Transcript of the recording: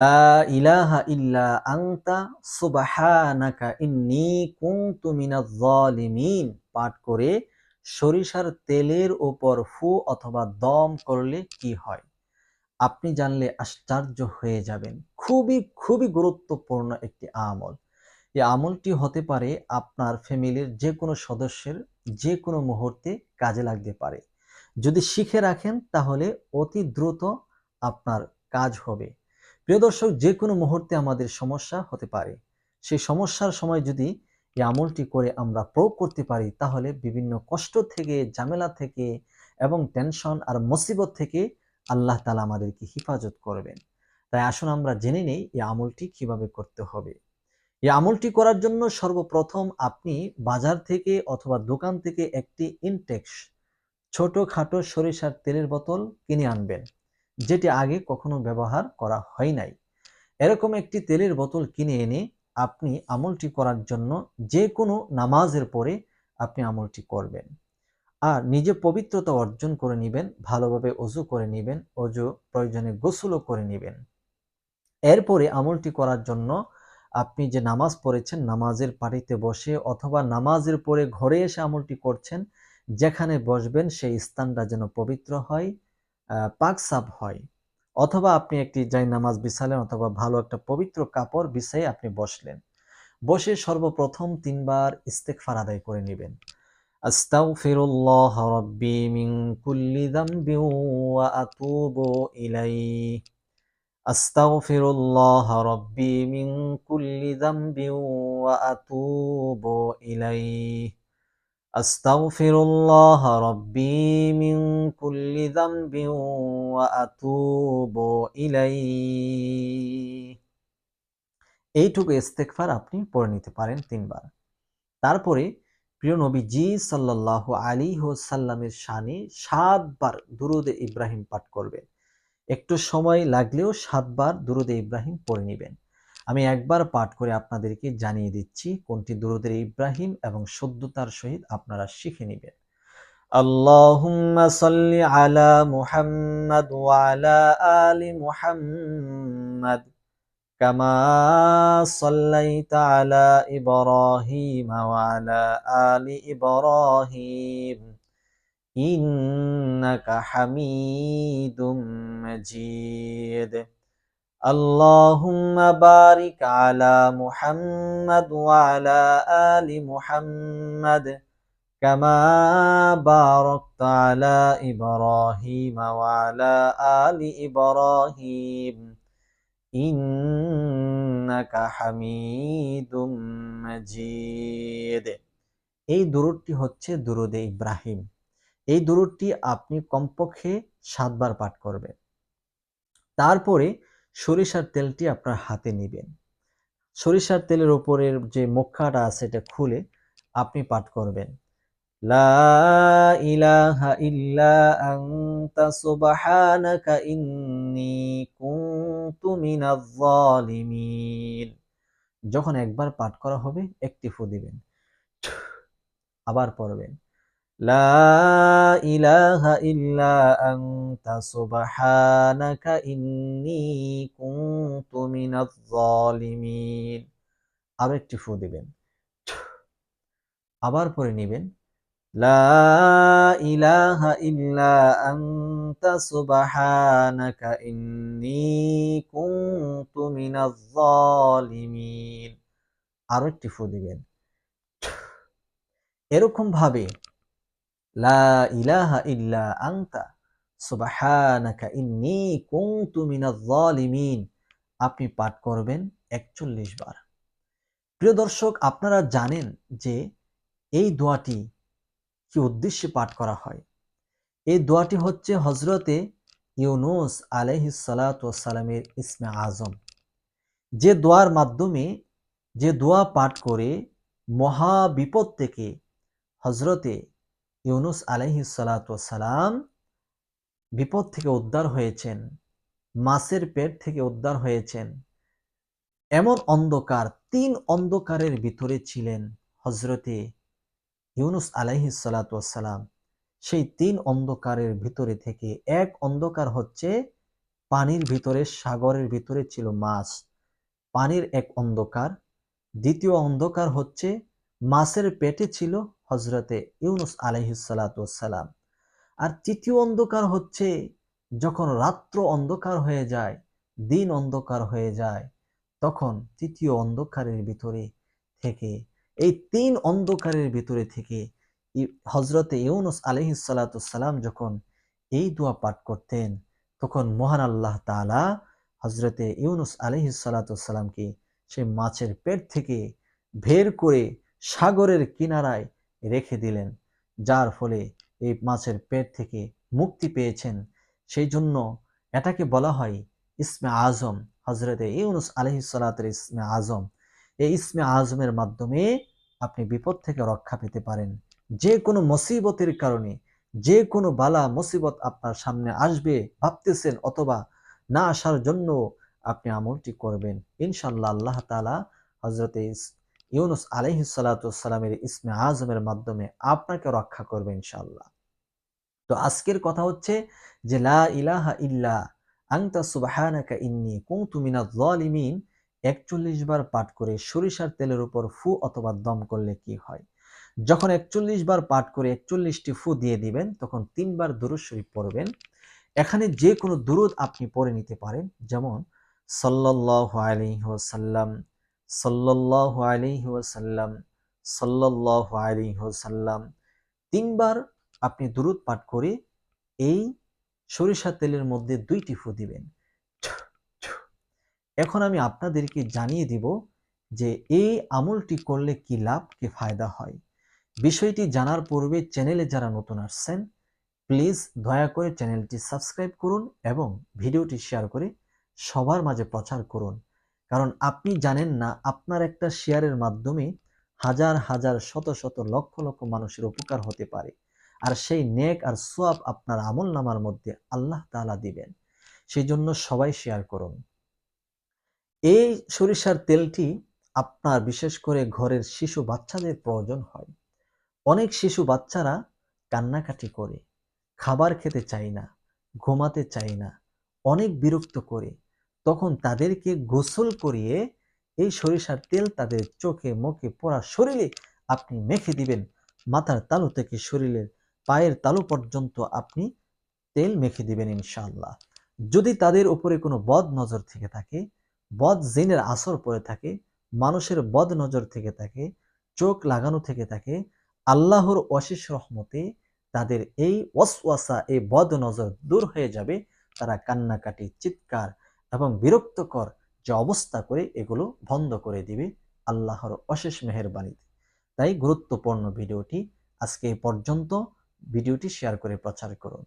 ইলাহা ইল্লা আনতা সুবহানাকা ইন্নী কুনতু মিনাজ জালিমিন পাঠ করে সরিষার তেলের উপর ফু অথবা দম করলে কি হয়? আপনি জানলে আশ্চর্য হয়ে যাবেন। খুবই খুবই গুরুত্বপূর্ণ একটি আমল। এই আমলটি হতে পারে আপনার ফ্যামিলির যে কোনো সদস্যের যে কোনো মুহূর্তে কাজে লাগতে পারে। যদি শিখে রাখেন তাহলে অতি দ্রুত আপনার কাজ হবে। প্রিয় দর্শক, যে কোনো মুহূর্তে আমাদের সমস্যা হতে পারে। সেই সমস্যার সময় যদি এই আমলটি করে আমরা প্রয়োগ করতে পারি, তাহলে বিভিন্ন কষ্ট থেকে, ঝামেলা থেকে এবং টেনশন আর মুসিবত থেকে আল্লাহ তালা আমাদেরকে হেফাজত করবেন। তাই আসুন আমরা জেনে নেই এই আমলটি কীভাবে করতে হবে। এই আমলটি করার জন্য সর্বপ্রথম আপনি বাজার থেকে অথবা দোকান থেকে একটি ইনটেক্স ছোটখাটো সরিষার তেলের বোতল কিনে আনবেন। যেটি আগে কখনো ব্যবহার করা হয় নাই। এরকম একটি তেলের বোতল কিনে এনে আপনি আমলটি করার জন্য যে কোনো নামাজের পরে আপনি আমলটি করবেন। আর নিজে পবিত্রতা অর্জন করে নেবেন, ভালোভাবে অজু করে নেবেন, অজু প্রয়োজনে গোসলও করে নেবেন। এরপরে আমলটি করার জন্য আপনি যে নামাজ পড়েছেন, নামাজের পাটিতে বসে অথবা নামাজের পরে ঘরে এসে আমলটি করছেন, যেখানে বসবেন সেই স্থানটা যেন পবিত্র হয়। পাক সাপ হয়। অথবা আপনি একটি যাই নামাজ বিছালেন অথবা ভালো একটা পবিত্র কাপড় বিছাই আপনি বসলেন। বসে সর্বপ্রথম তিনবার ইস্তেকফার আদায় করে নেবেন। আস্তাগফিরুল্লাহ আস্তাগফিরুল্লাহ রাব্বি মিন কুল্লি যামবিন ওয়া আতুবু ইলাইহি। এইটুকু ইস্তেগফার আপনি পড়ে নিতে পারেন তিনবার। তারপরে প্রিয় নবীজি সাল্লাহ আলী সাল্লামের শানে সাতবার দুরুদে ইব্রাহিম পাঠ করবেন। একটু সময় লাগলেও সাতবার দুরুদে ইব্রাহিম পড়ে নেবেন। আমি একবার পাঠ করে আপনাদেরকে জানিয়ে দিচ্ছি কোনটি দূরদের ইব্রাহিম এবং সদ্যতার সহিত আপনারা শিখে নেবেন। আল্লাহুম্মা সাল্লি আলা মুহাম্মাদ আলি মুহাম্মাদ কামা সাল্লাইতা আলা ইব্রাহিম ওয়া আলা আলি ইব্রাহিম। ইন্নাকা اللهم بارك على محمد وعلى آل محمد كما باركت على إبراهيم وعلى آل إبراهيم ইন্নাকা হামিদুম মাজিদ এই দুরুদটি হচ্ছে দুরুদে ইব্রাহিম এই দুরুদটি আপনি কমপক্ষে সাতবার পাঠ করবেন তারপরে সরিষার তেলটি আপনার হাতে নেবেন। সরিষার তেলের ওপরের যে মুখাটা আছে এটা খুলে আপনি পাঠ করবেন। লা ইলাহা যখন একবার পাঠ করা হবে একটি ফু দিবেন আবার পড়বেন। লা ইলাহা ইল্লা আনতা সুবহানাকা ইন্নী কুনতু মিনাজ জালিমিন আরো একটি ফু দিবেন আবার পরে নেবেন لا إله إلا أنت سبحانك إني كنت من الظالمين আরো একটি ফু দিবেন এরকম ভাবে লা ইলাহা ইল্লা আনতা, সুবহানাকা ইন্নী কুনতু মিনাজ জালিমিন আপনি পাঠ করবেন একচল্লিশ বার। প্রিয় দর্শক, আপনারা জানেন যে এই দোয়াটি কি উদ্দেশ্যে পাঠ করা হয়? এই দোয়াটি হচ্ছে হজরতে ইউনুস আলহিসালামের ইসমে আজম। যে দোয়ার মাধ্যমে যে দোয়া পাঠ করে মহা বিপদ থেকে হজরতে ইউনুস আলহিসালাম বিপদ থেকে উদ্ধার হয়েছেন, মাছের পেট থেকে উদ্ধার হয়েছেন। এমন অন্ধকার, তিন অন্ধকারের ভিতরে ছিলেন হজরতে ইউনুস আলাইহি সালাতাম সেই তিন অন্ধকারের ভিতরে থেকে এক অন্ধকার হচ্ছে পানির ভিতরে, সাগরের ভিতরে ছিল মাছ। পানির এক অন্ধকার, দ্বিতীয় অন্ধকার হচ্ছে মাছের পেটে ছিল হজরতে ইউনুস আলহিসাল্লাম আর তৃতীয় অন্ধকার হচ্ছে যখন রাত্র অন্ধকার হয়ে যায়, দিন অন্ধকার হয়ে যায়, তখন তৃতীয় অন্ধকারের ভিতরে থেকে, এই তিন অন্ধকারের ভিতরে থেকে হজরতে ইউনুস আলহিসাল্লাম যখন এই দোয়া পাঠ করতেন, তখন মহান আল্লাহ তালা হজরতে ইউনুস আলহিসাল্লামকে সে মাছের পেট থেকে বের করে সাগরের কিনারায় রেখে দিলেন, যার ফলে এই মাছের পেট থেকে মুক্তি পেয়েছেন। সেই জন্য এটাকে বলা হয় ইসমে আজম হজরতে ইউনুস আলহিসাল্লাতের ইসমে আজম। এই ইসমে আজমের মাধ্যমে আপনি বিপদ থেকে রক্ষা পেতে পারেন। যে কোনো মুসিবতের কারণে, যে কোনো বালা, মুসিবত আপনার সামনে আসবে, ভাবতেছেন অথবা না আসার জন্য আপনি আমলটি করবেন। ইনশাল্লাহ আল্লাহ তালা হজরতে ইউনুস আলহিসাল্লামের ইসমে আজমের মাধ্যমে আপনাকে রক্ষা করবে ইনশাল্লাহ তো আজকের কথা হচ্ছে যে, লা ইলাহা ইল্লা আংতা সুবাহানাকা ইন্নি কুনতু মিনাজ জালিমিন একচল্লিশ বার পাঠ করে সরিষার তেলের উপর ফু অথবা দম করলে কি হয়? যখন একচল্লিশ বার পাঠ করে একচল্লিশটি ফু দিয়ে দিবেন, তখন তিনবার দুরুদ শরীফ পড়বেন। এখানে যে কোনো দুরুদ আপনি পড়ে নিতে পারেন। যেমন সাল্লাহ আলিহাসাল্লাম সাল্লাহ আলিহাসাল্লাম সাল্লাহ আলিহাসাল্লাম তিনবার আপনি দুরুদ পাঠ করে এই সরিষা তেলের মধ্যে দুইটি ফু দিবেন। এখন আমি আপনাদেরকে জানিয়ে দিব যে এই আমলটি করলে কি লাভ, কি ফায়দা হয়। বিষয়টি জানার পূর্বে চ্যানেলে যারা নতুন আসছেন, প্লিজ দয়া করে চ্যানেলটি সাবস্ক্রাইব করুন এবং ভিডিওটি শেয়ার করে সবার মাঝে প্রচার করুন। কারণ আপনি জানেন না আপনার একটা শেয়ারের মাধ্যমে হাজার হাজার, শত শত, লক্ষ লক্ষ মানুষের উপকার হতে পারে। আর সেই নেক আর সোয়াব আপনার আমল নামার মধ্যে আল্লাহ তালা দিবেন। সেই জন্য সবাই শেয়ার করুন। এই সরিষার তেলটি আপনার বিশেষ করে ঘরের শিশু বাচ্চাদের প্রয়োজন হয়। অনেক শিশু বাচ্চারা কান্নাকাটি করে, খাবার খেতে চায় না, ঘুমাতে চায় না, অনেক বিরক্ত করে তখন তাদেরকে গোসল করিয়ে এই সরিষার তেল তাদের চোখে মুখে পড়া শরীরে আপনি মেখে দিবেন। মাথার তালু থেকে শরীরের পায়ের তালু পর্যন্ত আপনি তেল মেখে দিবেন ইনশাআল্লাহ। যদি তাদের উপরে কোনো বদ নজর থেকে থাকে, বদ জিনের আসর পড়ে থাকে, মানুষের বদ নজর থেকে থাকে, চোখ লাগানো থেকে থাকে, আল্লাহর অশেষ রহমতে তাদের এই ওয়াসওয়াসা, এই বদ নজর দূর হয়ে যাবে, তারা কান্নাকাটি, চিৎকার এবং বিরক্তকর যে অবস্থা করে এগুলো বন্ধ করে দিবে আল্লাহর অশেষ মেহরবানিতে। তাই গুরুত্বপূর্ণ ভিডিওটি আজকে পর্যন্ত। ভিডিওটি শেয়ার করে প্রচার করুন।